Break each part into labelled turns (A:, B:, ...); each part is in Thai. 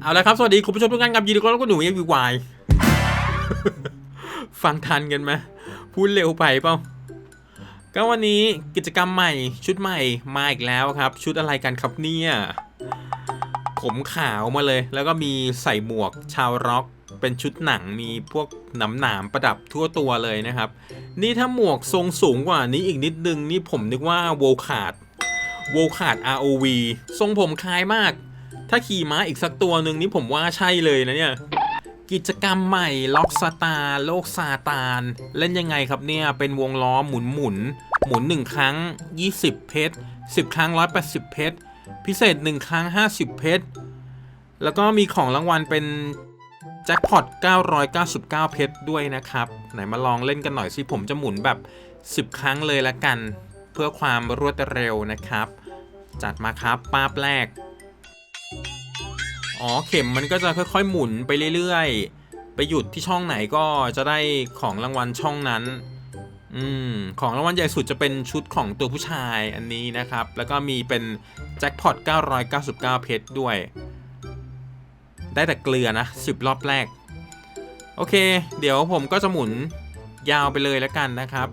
A: เอาละครับ สวัสดีคุณผู้ชมทุกท่านครับยินดีต้อนรับคุณหนูเอวีวายฟังทันกันไหมพูดเร็วไปเปล่าก็วันนี้กิจกรรมใหม่ ชุดใหม่มาอีกแล้วครับ ชุดอะไรกันครับเนี่ยผมขาวมาเลย แล้วก็มีใส่หมวกชาวร็อกเป็นชุดหนังมีพวกหนามหนามๆประดับทั่วตัวเลยนะครับ นี่ถ้าหมวกทรงสูงกว่านี้อีกนิดนึงนี่ผมนึกว่าโวขาดโวขาด ROV ทรงผมคล้ายมาก ถ้าขี่ม้าอีกสักตัวหนึ่งนี่ผมว่าใช่เลยนะเนี่ย กิจกรรมใหม่ล็อกสตาร์โลกซาตาน เล่นยังไงครับเนี่ยเป็นวงล้อหมุนหมุน หมุน 1 ครั้ง 20 เพชร 10 ครั้ง 180 เพชร พิเศษ 1 ครั้ง 50 เพชร แล้วก็มีของรางวัลเป็นแจ็คพอต 999 เพชรด้วยนะครับ ไหนมาลองเล่นกันหน่อยสิ ผมจะหมุนแบบ 10 ครั้งเลยละกัน เพื่อความรวดเร็วนะครับ จัดมาครับป้าบแรก อ๋อเข็มมันก็จะค่อยๆ หมุนไปเรื่อยๆ ไปหยุดที่ช่องไหนก็จะได้ของรางวัลช่องนั้น อืมของรางวัลใหญ่สุดจะเป็นชุดของตัวผู้ชายอันนี้นะครับ แล้วก็มีเป็นแจ็คพอต 999 เพชรด้วย ได้แต่เกลือนะ 10 รอบแรก โอเค เดี๋ยวผมก็จะหมุนยาวไปเลยแล้วกันนะครับ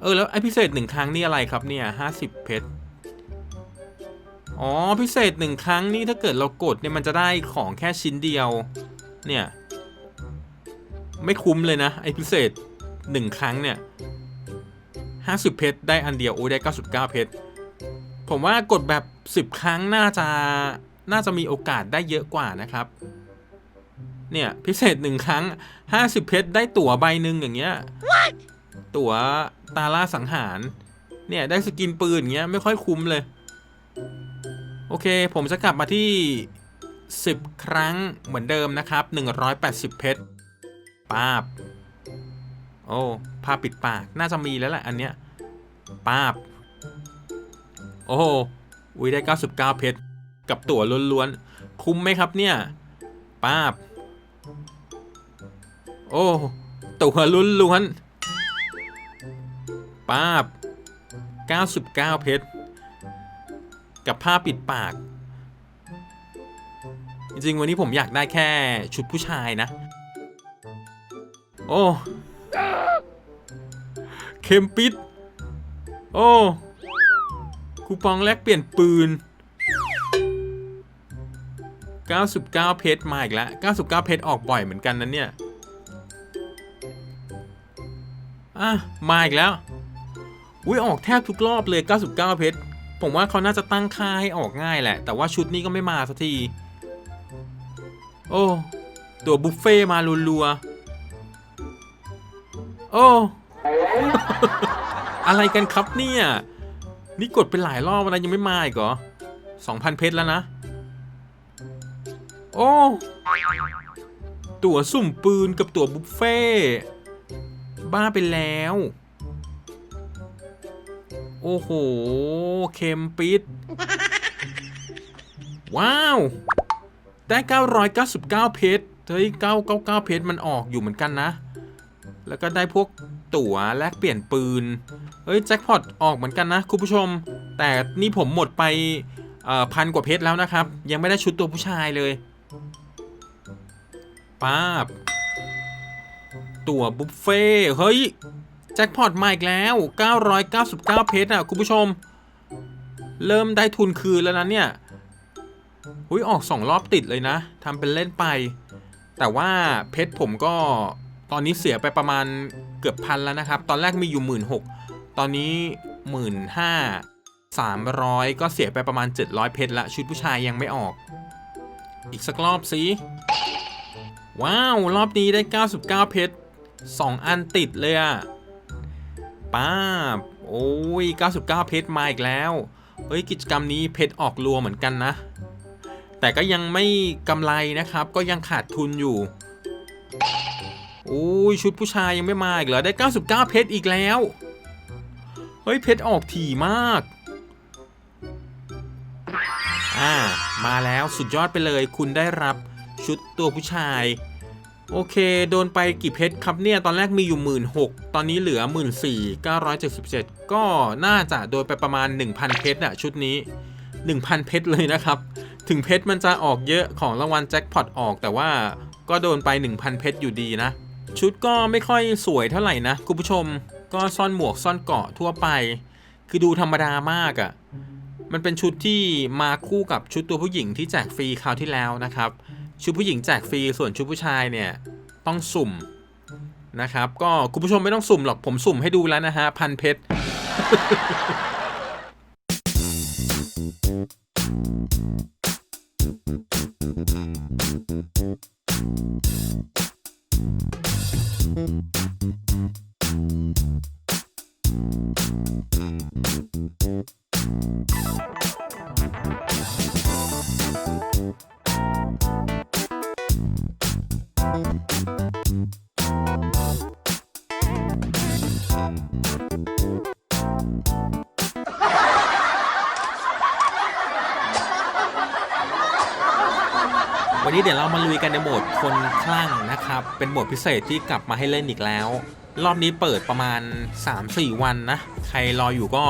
A: เออแล้วไอพิเศษหนึ่งครั้งนี่อะไรครับเนี่ย50 เพชร อ๋อพิเศษหนึ่งครั้งนี่ถ้าเกิดเรากดเนี่ยมันจะได้ของแค่ชิ้นเดียว เนี่ย ไม่คุ้มเลยนะไอพิเศษหนึ่งครั้งเนี่ยห้าสิบเพชรได้อันเดียวโอ้ได้เก้าสิบเก้าเพชรผมว่ากดแบบสิบครั้งน่าจะน่าจะมีโอกาสได้เยอะกว่านะครับ เนี่ยพิเศษหนึ่งครั้งห้าสิบเพชรได้ตั๋วใบหนึ่งอย่างเงี้ยตั๋วตาล่าสังหาร เนี่ยได้สกินปืนอย่างเงี้ยไม่ค่อยคุ้มเลย โอเค ผมจะกลับมาที่ 10 ครั้งเหมือนเดิมนะครับ 180 เพชรป้าบ โอ้ผ้าปิดปาก น่าจะมีแล้วแหละอันเนี้ยป้าบ โอ้โหอุ้ยได้ 99 เพชร กับตั๋วล้วนๆ คุ้มไหมครับเนี่ยป้าบ โอ้ ตั๋วล้วนๆป้าบ 99 เพชร กับผ้าปิดปาก จริงๆวันนี้ผมอยากได้แค่ชุดผู้ชายนะ โอ้เข็มปิด โอ้คูปองแลกเปลี่ยนปืน 99 เพชรมาอีกแล้ว 99 เพชรออกบ่อยเหมือนกันนะเนี่ย อะ มาอีกแล้ว อุ้ยออกแทบทุกรอบเลย 99 เพชร ผมว่าเขาน่าจะตั้งค่าให้ออกง่ายแหละ แต่ว่าชุดนี้ก็ไม่มาสักที โอ้ ตัวบุฟเฟ่มารัวๆ โอ้ อะไรกันครับเนี่ย นี่กดไปหลายรอบแล้วยังไม่มาอีกเหรอ2,000เพชรแล้วนะ โอ้ ตั๋วสุ่มปืนกับตั๋วบุฟเฟ่ บ้าไปแล้ว โอ้โห เค็มปิด ว้าว ได้ 999 เพชร เฮ้ย 999 เพชร มันออกอยู่เหมือนกันนะ แล้วก็ได้พวกตั๋วแลกเปลี่ยนปืน เฮ้ย แจ็คพอตออกเหมือนกันนะ คุณผู้ชม แต่นี่ผมหมดไปพันกว่าเพชรแล้วนะครับ ยังไม่ได้ชุดตัวผู้ชายเลยป้าบตั๋วบุฟเฟ่ เฮ้ย แจ็คพอตมาอีกแล้ว 999 เพชรอะคุณผู้ชม เริ่มได้ทุนคืนแล้วนะเนี่ยอุ้ยออกสองรอบติดเลยนะทำเป็นเล่นไป แต่ว่าเพชรผมก็ตอนนี้เสียไปประมาณเกือบพันแล้วนะครับ ตอนแรกมีอยู่หมื่นหกตอนนี้หมื่นห้าสามร้อยก็เสียไปประมาณ 700 เพชรละชุดผู้ชายยังไม่ออก อีกสักรอบสิว้าว รอบนี้ได้ 99 เพชร2อันติดเลยอะ ป้าบโอ้ย 99 เพชรมาอีกแล้ว เฮ้ยกิจกรรมนี้เพชรออกรัวเหมือนกันนะ แต่ก็ยังไม่กำไรนะครับ ก็ยังขาดทุนอยู่ โอ้ยชุดผู้ชายยังไม่มาอีกเหรอ ได้ 99 เพชรอีกแล้ว เฮ้ยเพชรออกถี่มาก อ่า มาแล้วสุดยอดไปเลย คุณได้รับชุดตัวผู้ชาย โอเค โดนไปกี่เพชรครับเนี่ย ตอนแรกมีอยู่หมื่นหกตอนนี้เหลือหมื่นสี่เก้าร้อยเจ็ดสิบเจ็ดก็น่าจะโดนไปประมาณ1,000เพชรอะชุดนี้1,000เพชรเลยนะครับ ถึงเพชรมันจะออกเยอะของรางวัลแจ็คพอตออก แต่ว่าก็โดนไป1,000เพชรอยู่ดีนะ ชุดก็ไม่ค่อยสวยเท่าไหร่นะคุณผู้ชม ก็ซ่อนหมวกซ่อนเกาะทั่วไป คือดูธรรมดามากอะ่ะ มันเป็นชุดที่มาคู่กับชุดตัวผู้หญิงที่แจกฟรีคราวที่แล้วนะครับ ชุดผู้หญิงแจกฟรีส่วนชุดผู้ชายเนี่ยต้องสุ่มนะครับ ก็คุณผู้ชมไม่ต้องสุ่มหรอกผมสุ่มให้ดูแล้วนะฮะพันเพชร วันนี้เดี๋ยวเรามาลุยกันในโหมดคนคลั่งนะครับ เป็นโหมดพิเศษที่กลับมาให้เล่นอีกแล้ว รอบนี้เปิดประมาณ 3-4 วันนะ ใครรออยู่ก็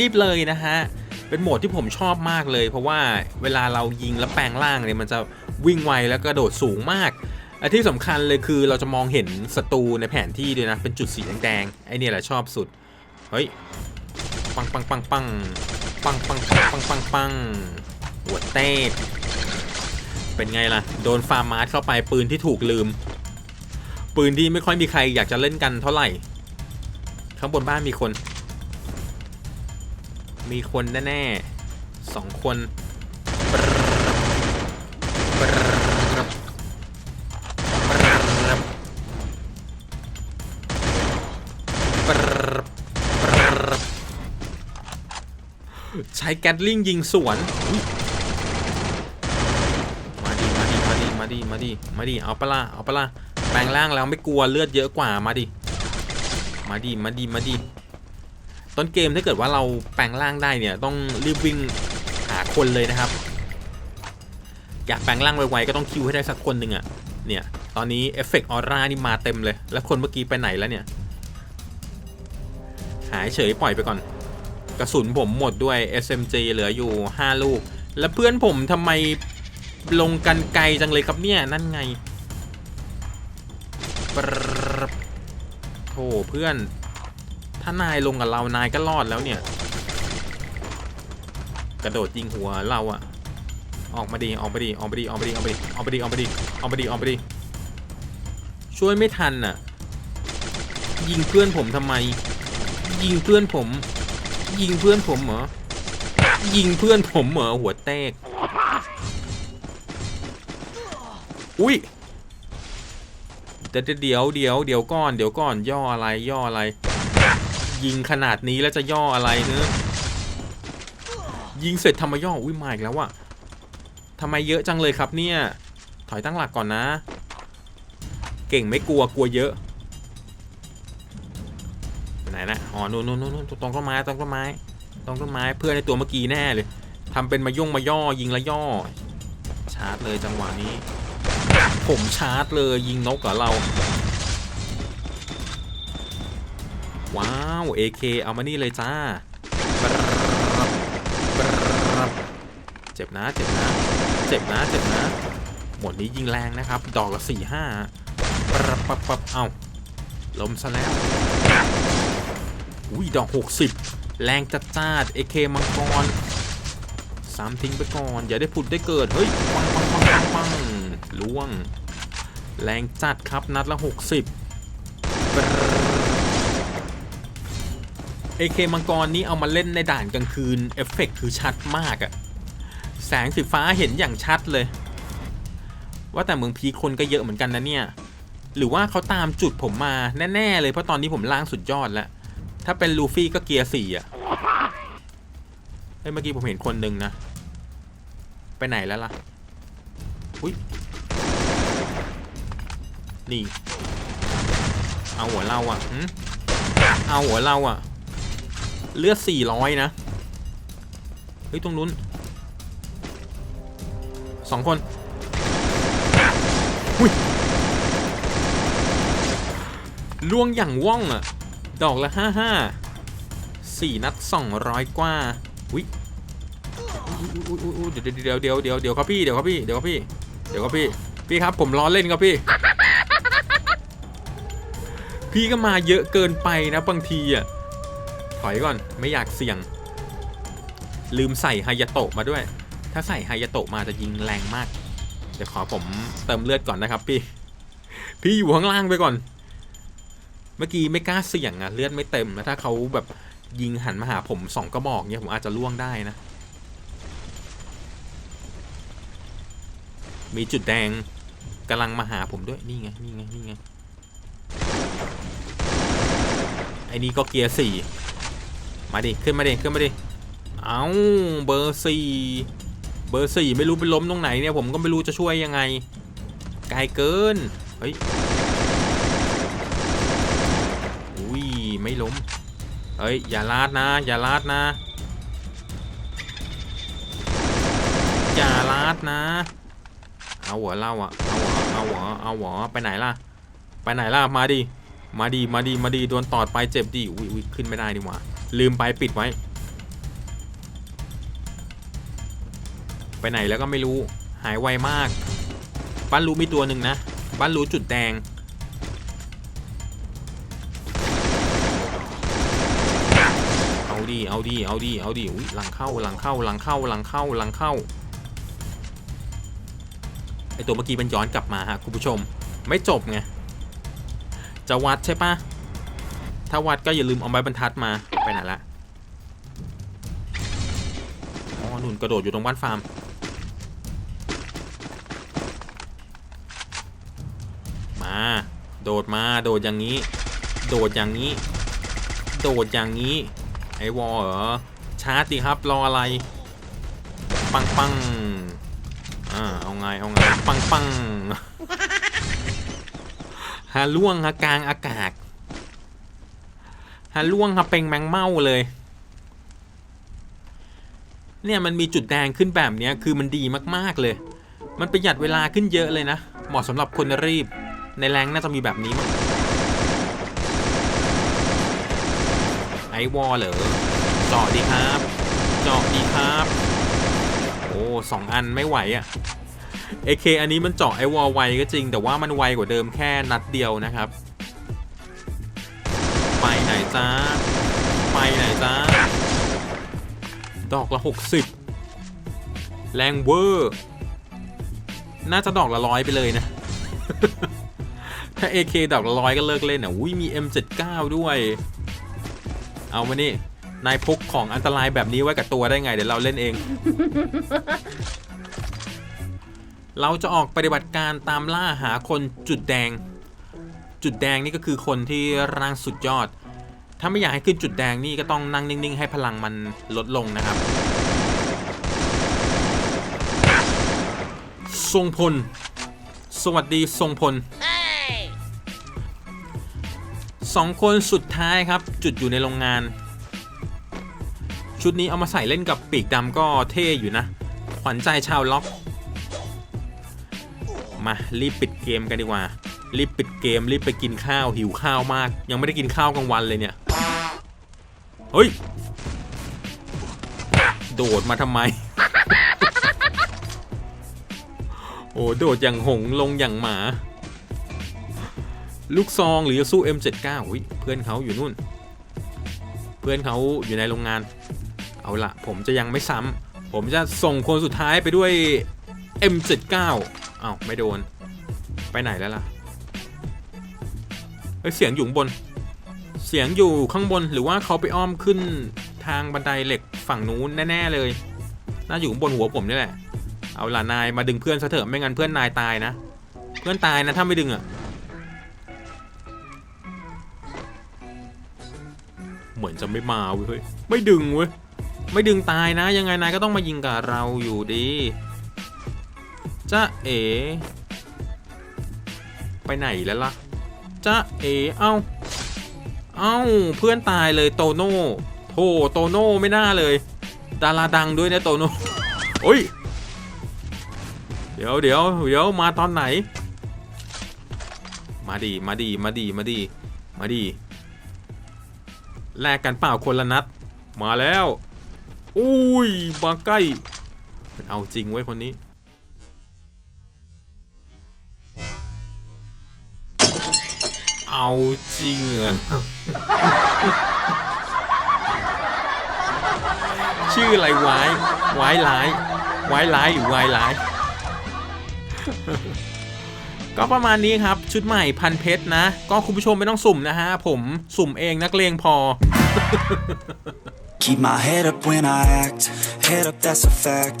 A: รีบๆเลยนะฮะ เป็นโหมดที่ผมชอบมากเลย เพราะว่าเวลาเรายิงแล้วแปลงร่างเนี่ยมันจะวิ่งไวแล้วกระโดดสูงมากและที่สำคัญเลยคือเราจะมองเห็นศัตรูในแผนที่ด้วยนะ เป็นจุดสีแดงๆไอเนี่ยแหละชอบสุด เฮ้ย ปังปังปังปังปังปังปังปังปังปังหัวเต้ เป็นไงล่ะ โดนฟาร์มาร์เข้าไปปืนที่ถูกลืม ปืนที่ไม่ค่อยมีใครอยากจะเล่นกันเท่าไหร่ ข้างบนบ้านมีคน มีคนแน่ๆสองคนใช้แกตลิงยิงสวนอุ๊ยมาดิ มาดิ มา ดิมาดิมาดิเอาปะล่ะเอาปะล่ะแปลงร่างแล้วไม่กลัวเลือดเยอะกว่ามาดิมาดิมาดิมาดิต้นเกมถ้าเกิดว่าเราแปลงร่างได้เนี่ยต้องรีบวิ่งหาคนเลยนะครับ อยากแปลงร่างไวๆก็ต้องคิวให้ได้สักคนหนึ่งอะ่ะเนี่ยตอนนี้เอฟเฟกต์ออร่านี่มาเต็มเลย แล้วคนเมื่อกี้ไปไหนแล้วเนี่ย หายเฉยปล่อยไปก่อน กระสุนผมหมดด้วย SMG เหลืออยู่ 5 ลูก แล้วเพื่อนผมทำไม ลงกันไกลจังเลยครับเนี่ย นั่นไงปรึ๊บโถเพื่อน ถ้านายลงกับเรา นายก็รอดแล้วเนี่ย กระโดดยิงหัวเราอะออกมาดีออกมาดีออกมาดีออกมาดีออกมาดีออกมาดีออกมาดีออกมาดีออกมาดีช่วยไม่ทันน่ะยิงเพื่อนผมทำไม ยิงเพื่อนผม ยิงเพื่อนผมเหรอยิงเพื่อนผมเหรอหัวแตก อุ้ยเดี๋ยวเดี๋ยวเดี๋ยวเดี๋ยวก่อนเดี๋ยวก่อนย่ออะไรย่ออะไร ยิงขนาดนี้แล้วจะย่ออะไรเนอยิงเสร็จทำไมย่ออุ้ยมาอีกแล้วอะทำไมเยอะจังเลยครับเนี่ย ถอยตั้งหลักก่อนนะ เก่งไม่กลัวกลัวเยอะไหนนะอ๋อนู่นนู่นนู่นตรงต้นไม้ตรงต้นไม้ตรงต้นไม้เพื่อนในตัวเมื่อกี้แน่เลยทำเป็นมาย่งมาย่อยิงแล้วย่อ ชาร์จเลยจังหวะนี้ ผมชาร์จเลยยิงนกกับเรา ว้าว AK เอามานี่เลยจ้า เจ็บนะเจ็บนะเจ็บนะเจ็บนะ หมดนี้ยิงแรงนะครับ ดอกละสี่ห้าปับปับปับเอาล้มซะแล้ว อุ้ยดอก60แรงจัดจ้าด AK มังกรสามทิ้งไปก่อน อย่าได้ผุดได้เกิด เฮ้ยปังปังปังปัง ล่วง แรงจัดครับนัดละ 60 AK มังกรนี้เอามาเล่นในด่านกลางคืน เอฟเฟกต์คือชัดมากอะแสงสีฟ้าเห็นอย่างชัดเลย ว่าแต่เมืองพีคคนก็เยอะเหมือนกันนะเนี่ย หรือว่าเขาตามจุดผมมาแน่ๆเลยเพราะตอนนี้ผมล่างสุดยอดแล้ว ถ้าเป็นลูฟี่ก็เกียร์สี่อะเฮ้ยเมื่อกี้ผมเห็นคนหนึ่งนะ ไปไหนแล้วล่ะ อุ้ย นี่เอาหัวเราอะเอาหัวเราอะเลือดสี่ร้อยนะ เฮ้ย ตรงนู้นสองคนอุ้ยล่วงอย่างว่องอะดอกละห้าห้าสี่นัดสองร้อยกว่าอุ้ยอุ๊ยอุ๊ยอุ๊ยเดี๋ยวเดี๋ยวเดี๋ยวเดี๋ยวเดี๋ยวครับพี่เดี๋ยวครับพี่เดี๋ยวครับพี่เดี๋ยวครับพี่พี่ครับผมล้อเล่นครับพี่ พี่ก็มาเยอะเกินไปนะบางทีอะถอยก่อนไม่อยากเสี่ยง ลืมใส่ไฮยาโตะมาด้วย ถ้าใส่ไฮยาโตะมาจะยิงแรงมาก เดี๋ยวขอผมเติมเลือดก่อนนะครับพี่ พี่อยู่ข้างล่างไปก่อน เมื่อกี้ไม่กล้าเสี่ยงอะเลือดไม่เต็มนะถ้าเขาแบบยิงหันมาหาผมสองกระบอกเนี่ยผมอาจจะล่วงได้นะ มีจุดแดงกำลังมาหาผมด้วยนี่ไงนี่ไงนี่ไงไอ้นี่ก็เกียร์สี่มาดิ ขึ้นมาดิ ขึ้นมาดิ เอาเบอร์สี่เบอร์สี่ไม่รู้ไปล้มตรงไหนเนี่ย ผมก็ไม่รู้จะช่วยยังไง ไกลเกิน เฮ้ย อุ้ย ไม่ล้ม เฮ้ย อย่าลาดนะ อย่าลาดนะ อย่าลาดนะ เอาหัวเล่าอะเอาหัวเอาหัวเอาหัวไปไหนล่ะ ไปไหนล่ะ มาดิ มาดีมาดีมาดีโดนตอดไปเจ็บดิอุ้ยอุ้ยขึ้นไม่ได้ดีกว่าลืมไปปิดไว้ ไปไหนแล้วก็ไม่รู้หายไวมาก บ้านรู้มีตัวหนึ่งนะ บ้านรู้จุดแดง เอาดีเอาดีเอาดีเอาดีอุ้ยหลังเข้าหลังเข้าหลังเข้าหลังเข้าหลังเข้าไอตัวเมื่อกี้มันย้อนกลับมาฮะคุณผู้ชม ไม่จบไง จะวัดใช่ปะถ้าวัดก็อย่าลืมเอาไม้บรรทัดมาไปไหนละอ๋อหนุนกระโดดอยู่ตรงบ้านฟาร์มมาโดดมาโดดอย่างนี้ โดดอย่างนี้ โดดอย่างนี้ไอวอลเหรอชาร์จดิครับรออะไร ปังปังอ่าเอาไงเอาไงปังปัง ฮาล่วงฮะกลางอากาศฮาล่วงฮะเป็งแมงเม่าเลย เนี่ยมันมีจุดแดงขึ้นแบบเนี้ยคือมันดีมากๆเลย มันประหยัดเวลาขึ้นเยอะเลยนะ เหมาะสำหรับคนรีบ ในแรงน่าจะมีแบบนี้มั้งไอวอลเหรอเจาะดีครับเจาะดีครับ โอ้สองอันไม่ไหวอะ่ะ AK อันนี้มันเจาะไอวอลไวก็จริง แต่ว่ามันไวกว่าเดิมแค่นัดเดียวนะครับ ไปไหนจ้า ไปไหนจ้า ดอกละ 60 แรงเวอร์ น่าจะดอกละร้อยไปเลยนะ ถ้า AK ดอกละร้อยก็เลิกเล่นอะอุ้ยมี M79 ด้วย เอามานี่นายพกของอันตรายแบบนี้ไว้กับตัวได้ไง เดี๋ยวเราเล่นเอง เราจะออกปฏิบัติการตามล่าหาคนจุดแดง จุดแดงนี่ก็คือคนที่ร่างสุดยอด ถ้าไม่อยากให้ขึ้นจุดแดงนี่ก็ต้องนั่งนิ่ง ๆ ให้พลังมันลดลงนะครับ ทรงพล สวัสดีทรงพลสองคนสุดท้ายครับ จุดอยู่ในโรงงาน ชุดนี้เอามาใส่เล่นกับปีกดำก็เท่อยู่นะ ขวัญใจชาวล็อก มารีบปิดเกมกันดีกว่า รีบปิดเกมรีบไปกินข้าวหิวข้าวมาก ยังไม่ได้กินข้าวกลางวันเลยเนี่ย เฮ้ย โดดมาทำไม โอ้โดดอย่างหงลงอย่างหมา ลูกซองหรือจะสู้ M79 อุ๊ยเพื่อนเขาอยู่นู่น เพื่อนเขาอยู่ในโรงงาน เอาละผมจะยังไม่ซ้ำผมจะส่งคนสุดท้ายไปด้วย M79 อ้าวไม่โดน ไปไหนแล้วล่ะเฮ้ยเสียงอยู่บน เสียงอยู่ข้างบนหรือว่าเขาไปอ้อมขึ้นทางบันไดเหล็กฝั่งนู้นแน่ๆเลย น่าอยู่ข้างบนหัวผมนี่แหละ เอาล่ะนายมาดึงเพื่อนซะเถอะไม่งั้นเพื่อนนายตายนะ เพื่อนตายนะถ้าไม่ดึงอะเหมือนจะไม่มาเว้ย ไม่ดึงเว้ย ไม่ดึงตายนะ ยังไงนายก็ต้องมายิงกับเราอยู่ดี จ้าเอไปไหนแล้วล่ะจ้าเอเอ้า เอ้า เพื่อนตายเลยโตโน่โธ่โตโน่ไม่น่าเลย ดาราดังด้วยนะโตโน่โอ้ย เดี๋ยวเดี๋ยวเดี๋ยวมาตอนไหน มาดีมาดีมาดีมาดีมาดีแลกกันเปล่าคนละนัด มาแล้ว อุ้ยมาใกล้ เอาจริงเว้คนนี้ เอาจริงเหรอชื่ออะไรวายวายร้ายวายร้ายหรือวายร้าย ก็ประมาณนี้ครับ ชุดใหม่พันเพชรนะ ก็คุณผู้ชมไม่ต้องสุ่มนะฮะ ผมสุ่มเองนักเลงพอ
B: Keep my head up when I act, head up that's a fact.